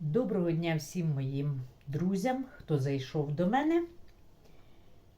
Доброго дня всім моїм друзям, хто зайшов до мене.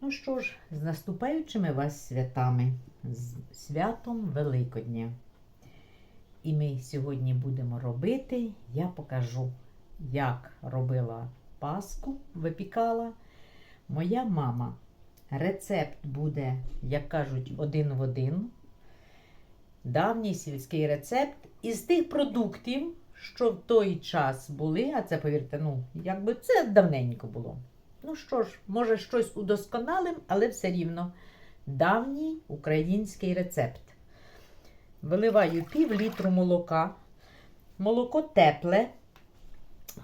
Ну що ж, з наступаючими вас святами, з святом Великодня. І ми сьогодні будемо робити, я покажу, як робила паску, випікала моя мама. Рецепт буде, як кажуть, один в один. Давній сільський рецепт із тих продуктів, що в той час були, а це, повірте, ну, якби це давненько було. Ну що ж, може, щось удосконалим, але все рівно давній український рецепт. Виливаю пів літру молока. Молоко тепле,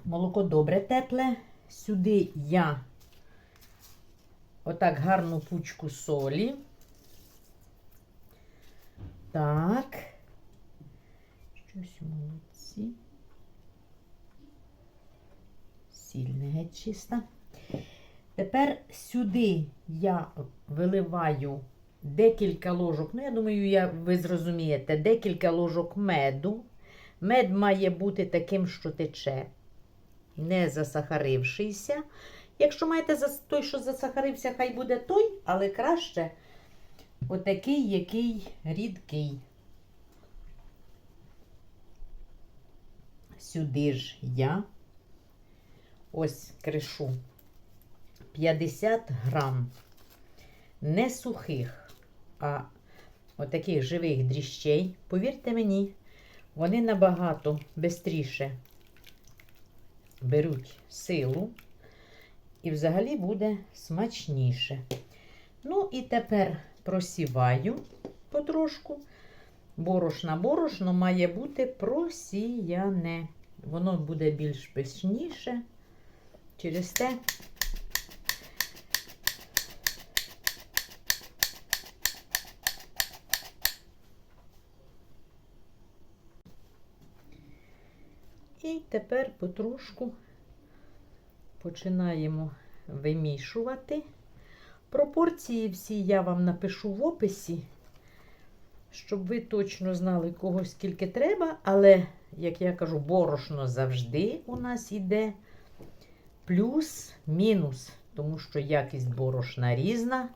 молоко добре тепле. Сюди я отак гарну пучку солі. Так. Щось молодці. Сіль не геть. Тепер сюди я виливаю декілька ложок, ну, я думаю, я, ви зрозумієте, декілька ложок меду. Мед має бути таким, що тече, не засахарившийся. Якщо маєте той, що засахарився, хай буде той, але краще отакий, який рідкий. Сюди ж я ось кришу 50 грам не сухих, а отаких живих дріщей. Повірте мені, вони набагато швидше беруть силу і взагалі буде смачніше. Ну і тепер просіваю потрошку. Борошна борошно має бути просіяне. Воно буде більш пишніше. Через те І тепер потрошку починаємо вимішувати. Пропорції всі я вам напишу в описі, щоб ви точно знали, кого скільки треба. Але, як я кажу, борошно завжди у нас йде плюс-мінус, тому що якість борошна різна.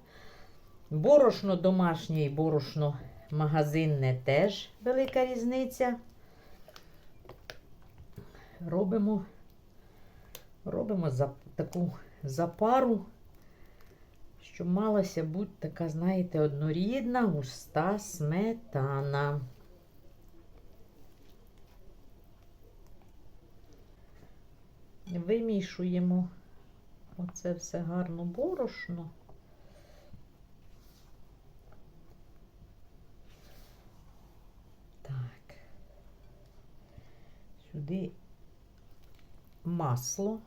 Борошно домашнє і борошно магазинне теж велика різниця. Робимо, робимо за, таку запару щоб малася бути така, знаєте, однорідна густа сметана. Вимішуємо оце все гарно борошно. Так, сюди масло.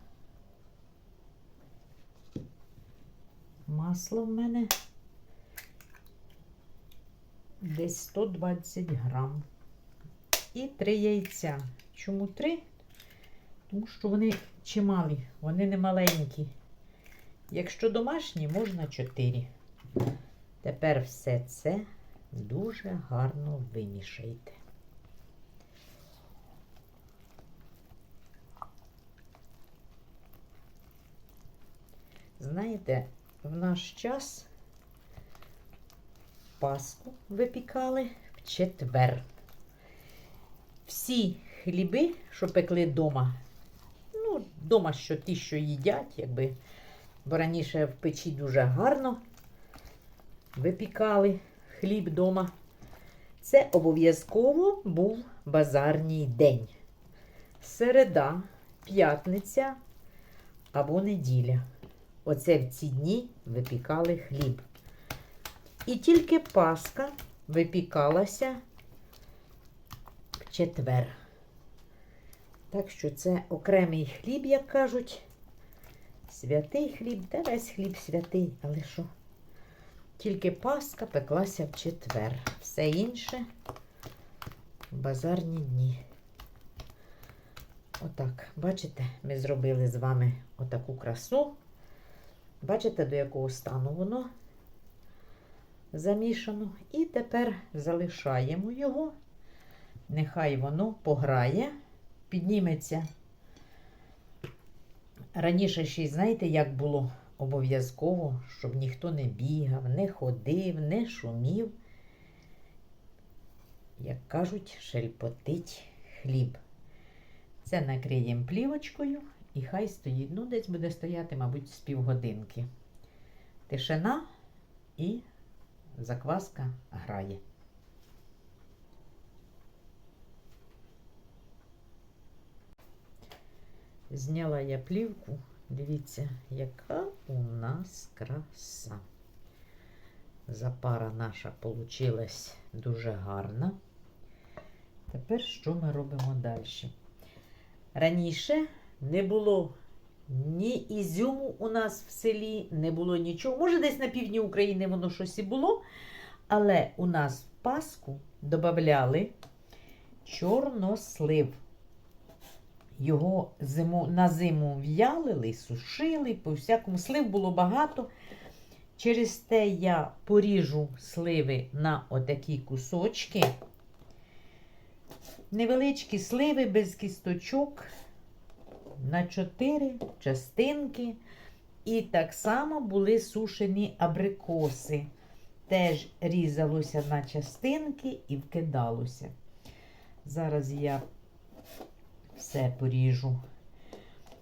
Масло в мене десь 120 грам. І три яйця. Чому три? Тому що вони чималі, вони не маленькі. Якщо домашні, можна 4. Тепер все це дуже гарно вимішайте. Знаєте, в наш час Пасху випікали в четвер. Всі хліби, що пекли вдома, вдома, що ті, що їдять, якби, бо раніше в печі дуже гарно випікали хліб вдома. Це обов'язково був базарній день. Середа, п'ятниця або неділя. Оце в ці дні випікали хліб. І тільки Пасха випікалася в четвер. Так що це окремий хліб, як кажуть. Святий хліб, та весь хліб святий, але що? Тільки Пасха пеклася в четвер. Все інше базарні дні. Отак, бачите, ми зробили з вами отаку красу. Бачите, до якого стану воно замішано. І тепер залишаємо його. Нехай воно пограє, підніметься Раніше ще й знаєте, як було обов'язково, щоб ніхто не бігав, не ходив, не шумів. Як кажуть, шельпотить хліб. Це накриємо плівочкою і хай стоїть. Ну, десь буде стояти, мабуть, з півгодинки. Тишина і закваска грає. Зняла я плівку. Дивіться, яка у нас краса. Запара наша получилась дуже гарна. Тепер що ми робимо далі? Раніше не було ні ізюму у нас в селі, не було нічого. Може, десь на півдні України воно щось і було, але у нас в Пасху додавали чорнослив. Його зиму, на зиму в'ялили, сушили, по всякому слив було багато. Через те я поріжу сливи на отакі кусочки. Невеличкі сливи без кісточок на чотири частинки. І так само були сушені абрикоси. Теж різалося на частинки і вкидалося. Зараз я все поріжу.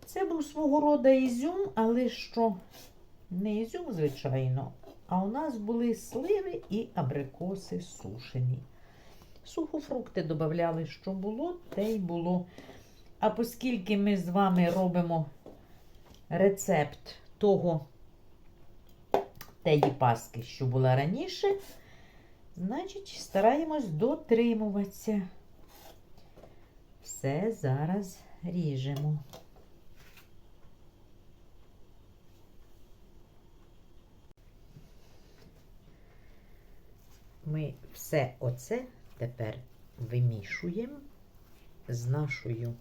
Це був свого роду ізюм, але що не ізюм, звичайно, а у нас були сливи і абрикоси сушені. Сухофрукти додавали, що було, те й було. А оскільки ми з вами робимо рецепт того теї паски, що була раніше, значить, стараємось дотримуватися. Все зараз ріжемо. Ми все оце тепер вимішуємо з нашою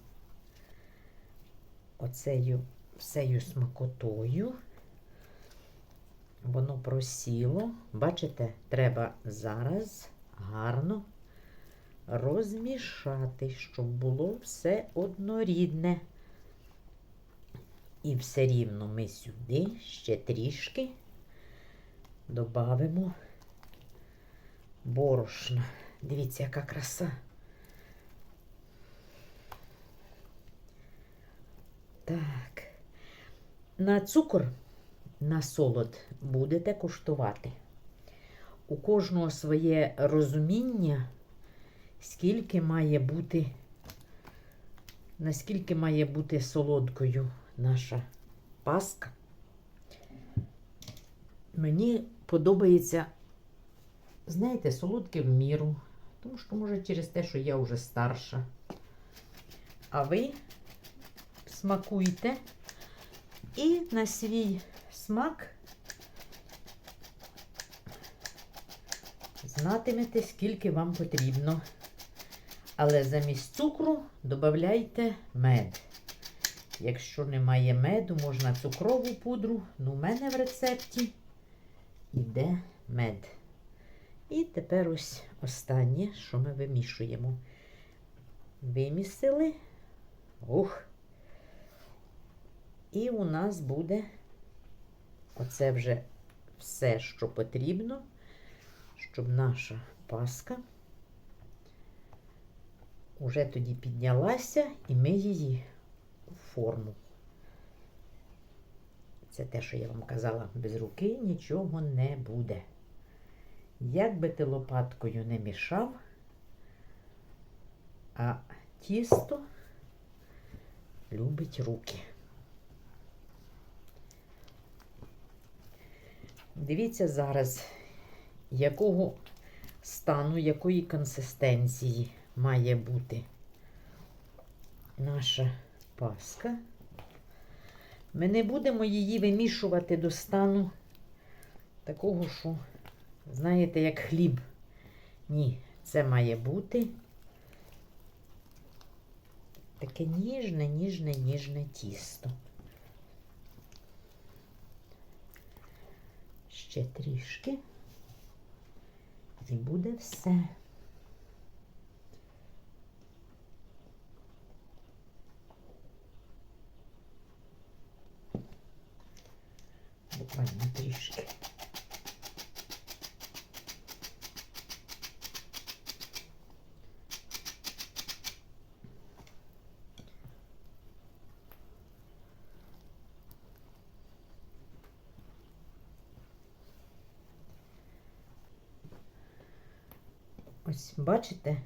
оцею всею смакотою. Воно просіло. Бачите, треба зараз гарно розмішати, щоб було все однорідне. І все рівно ми сюди ще трішки додамо борошна. Дивіться, яка краса. Так, на цукор, на солод будете куштувати. У кожного своє розуміння, скільки має бути, наскільки має бути солодкою наша паска. Мені подобається, знаєте, солодке в міру, тому що, може, через те, що я вже старша. А ви смакуйте і на свій смак знатимете, скільки вам потрібно. Але замість цукру додавайте мед. Якщо немає меду, можна цукрову пудру. Ну, у мене в рецепті йде мед. І тепер ось останнє, що ми вимішуємо. Вимісили. Ух! І у нас буде оце вже все, що потрібно, щоб наша паска уже тоді піднялася, і ми її у форму. Це те, що я вам казала, без руки нічого не буде. Як би ти лопаткою не мішав, а тісто любить руки. Дивіться зараз, якого стану, якої консистенції має бути наша паска. Ми не будемо її вимішувати до стану такого, що, знаєте, як хліб. Ні, це має бути таке ніжне, ніжне, ніжне тісто. Ще трішки. І буде все. Трішки. Ось бачите,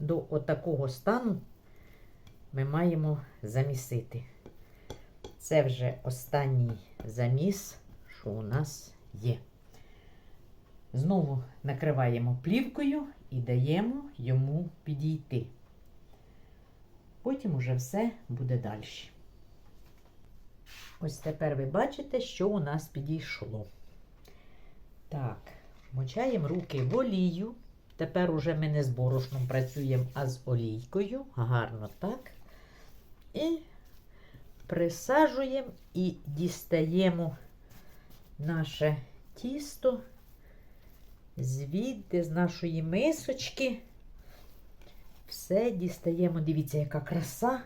до отакого стану ми маємо замісити. Це вже останній заміс, що у нас є. Знову накриваємо плівкою і даємо йому підійти. Потім уже все буде далі. Ось тепер ви бачите, що у нас підійшло. Так, мочаємо руки в олію. Тепер уже ми не з борошном працюємо, а з олійкою. Гарно так. І присаджуємо і дістаємо наше тісто звідти з нашої мисочки. Все дістаємо. Дивіться, яка краса.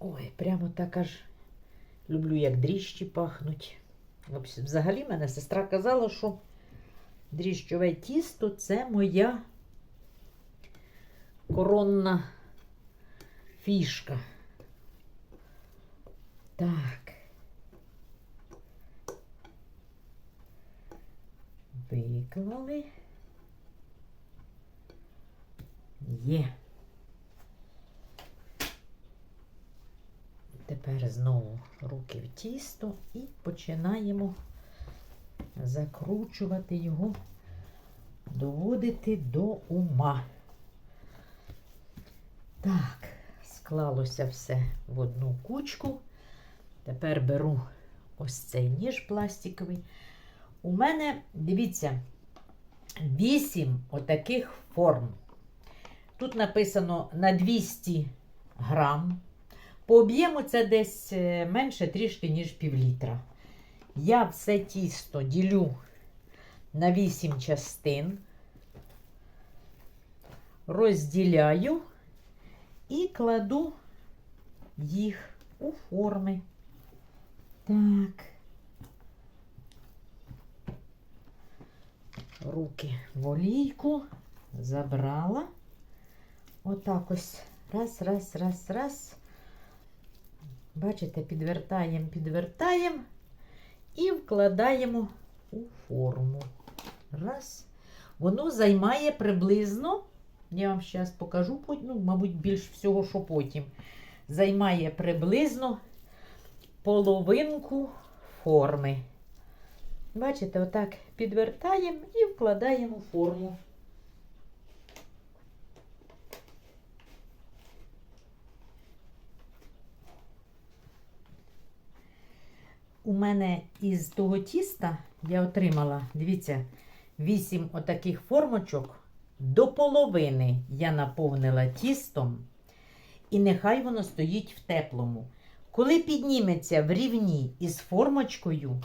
Ой, прямо так аж люблю, як дріжджі пахнуть. Взагалі, мене сестра казала, що дріжджове тісто це моя коронна фішка. Так. Виклали. Є. Тепер знову руки в тісто і починаємо закручувати його, доводити до ума. Так, склалося все в одну кучку. Тепер беру ось цей ніж пластиковий. У мене, дивіться, 8 отаких форм. Тут написано на 200 грам. По об'єму це десь е, менше трішки, ніж пів літра. Я все тісто ділю на 8 частин, розділяю і кладу їх у форми. Так. Руки в олійку забрала. Отак ось. Раз, раз, раз, раз. Бачите, підвертаємо, підвертаємо і вкладаємо у форму. Раз. Воно займає приблизно, я вам зараз покажу, ну, мабуть, більш всього, що потім. Займає приблизно половинку форми. Бачите, отак підвертаємо і вкладаємо в форму. У мене із того тіста я отримала, дивіться, 8 отаких формочок. До половини я наповнила тістом, і нехай воно стоїть в теплому. Коли підніметься в рівні із формочкою,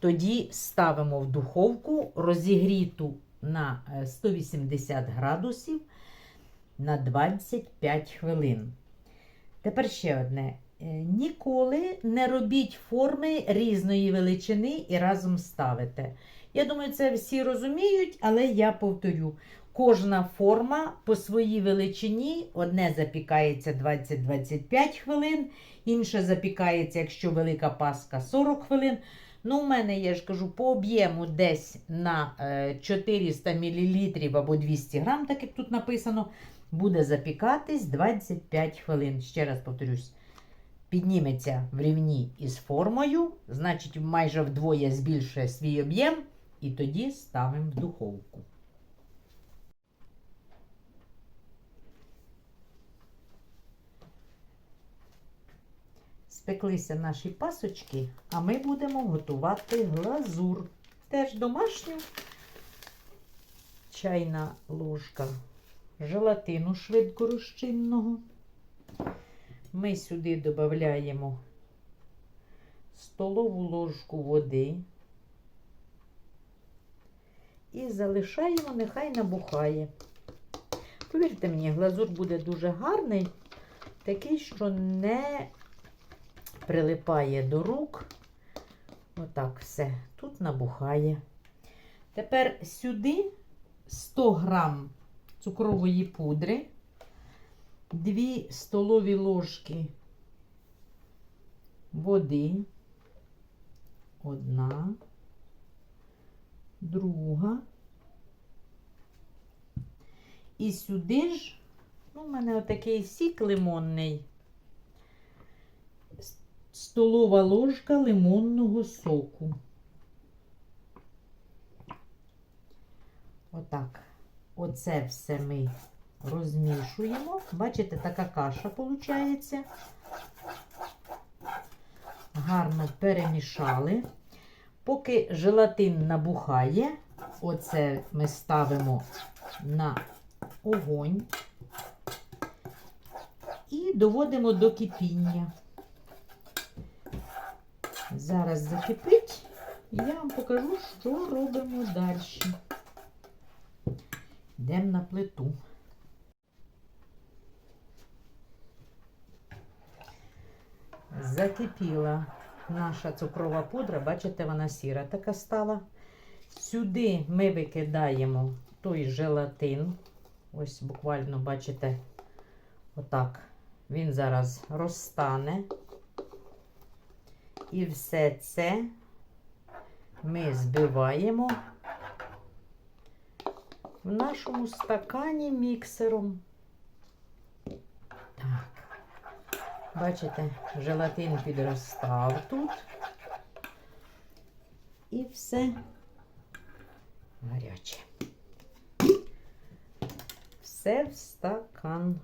тоді ставимо в духовку розігріту на е, 180 градусів на 25 хвилин. Тепер ще одне. Е, Ніколи не робіть форми різної величини і разом ставите. Я думаю, це всі розуміють, але я повторю. Кожна форма по своїй величині одне запікається 20-25 хвилин, інше запікається, якщо велика паска 40 хвилин. Ну, у мене, я ж кажу, по об'єму десь на е, 400 мл або 200 грам, так як тут написано, буде запікатись 25 хвилин. Ще раз повторюсь, підніметься в рівні із формою, значить, майже вдвоє збільшує свій об'єм, і тоді ставимо в духовку. Спеклися наші пасочки, а ми будемо готувати глазур. Теж домашню чайна ложка желатину швидкорозчинного. Ми сюди додаємо столову ложку води і залишаємо, нехай набухає. Повірте мені, глазур буде дуже гарний, такий, що не прилипає до рук Отак все. Тут набухає. Тепер сюди 100 грам цукрової пудри, 2 столові ложки води, одна, друга. І сюди ж, ну, у мене отакий сік лимонний, столова ложка лимонного соку. Отак. Оце все ми розмішуємо. Бачите, така каша виходить. Гарно перемішали. Поки желатин набухає, оце ми ставимо на огонь і доводимо до кипіння. Зараз закипить, і я вам покажу, що робимо далі. Йдемо на плиту. Закипіла наша цукрова пудра, бачите, вона сіра така стала. Сюди ми викидаємо той желатин. Ось буквально, бачите, отак. Він зараз розтане. І все це ми збиваємо в нашому стакані міксером. Так. Бачите, желатин підростав тут. І все гаряче. Все в стакан.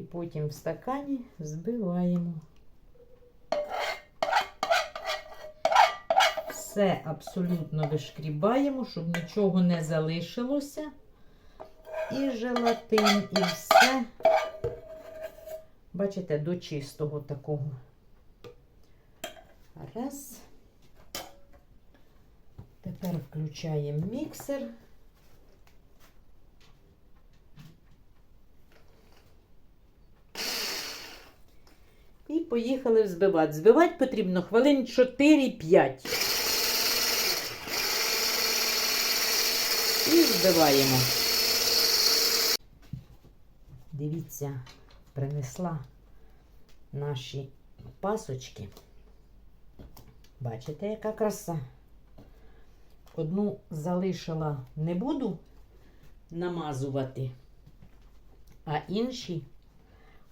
І потім в стакані збиваємо. Все абсолютно вишкрібаємо, щоб нічого не залишилося. І желатин, і все. Бачите, до чистого такого. Раз. Тепер включаємо міксер. Поїхали взбивати. Збивати потрібно хвилин 4-5. І збиваємо. Дивіться, принесла наші пасочки. Бачите, яка краса? Одну залишила не буду намазувати, а інші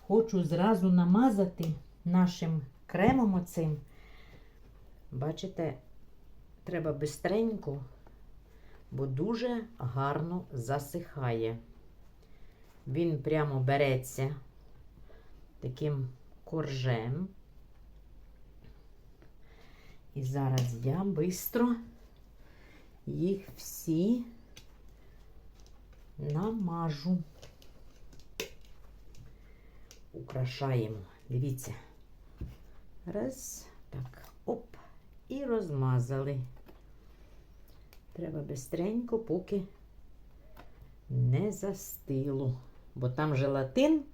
хочу зразу намазати нашим кремом оцим. Бачите, треба бистренько, бо дуже гарно засихає. Він прямо береться таким коржем. І зараз я швидко їх всі намажу. Украшаємо. Дивіться. Раз, так, оп, і розмазали. Треба бистренько, поки не застило, бо там желатин,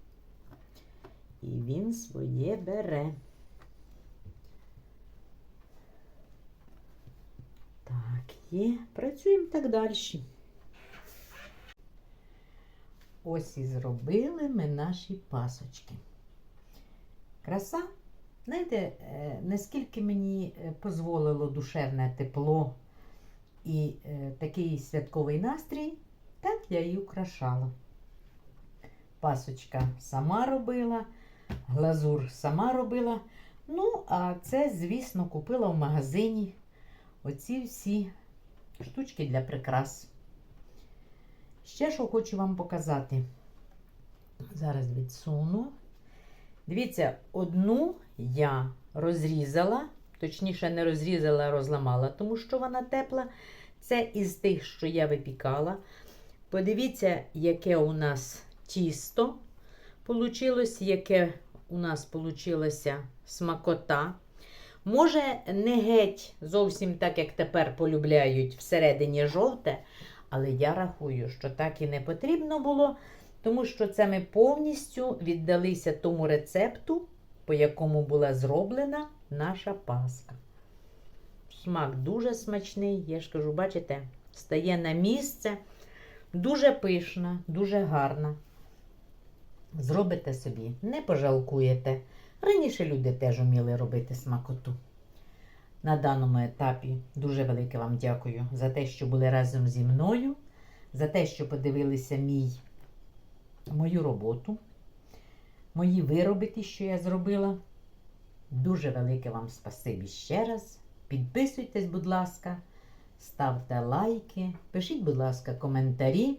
і він своє бере. Так, є. Працюємо так далі. Ось і зробили ми наші пасочки. Краса. Знаєте, е, наскільки мені е, дозволило душевне тепло і е, такий святковий настрій, так я і украшала. Пасочка сама робила, глазур сама робила. Ну, а це, звісно, купила в магазині оці всі штучки для прикрас. Ще що хочу вам показати. Зараз відсуну. Дивіться, одну я розрізала, точніше, не розрізала, а розламала, тому що вона тепла. Це із тих, що я випікала. Подивіться, яке у нас тісто получилось, яке у нас получилася смакота. Може, не геть зовсім так, як тепер полюбляють всередині жовте, але я рахую, що так і не потрібно було, тому що це ми повністю віддалися тому рецепту, по якому була зроблена наша паска. Смак дуже смачний, я ж кажу, бачите, стає на місце. Дуже пишна, дуже гарна. Зробите собі, не пожалкуєте. Раніше люди теж вміли робити смакоту. На даному етапі дуже велике вам дякую за те, що були разом зі мною, за те, що подивилися мій, мою роботу, мої вироби, ті, що я зробила. Дуже велике вам спасибі ще раз. Підписуйтесь, будь ласка, ставте лайки, пишіть, будь ласка, коментарі.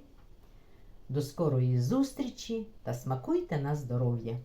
До скорої зустрічі та смакуйте на здоров'я!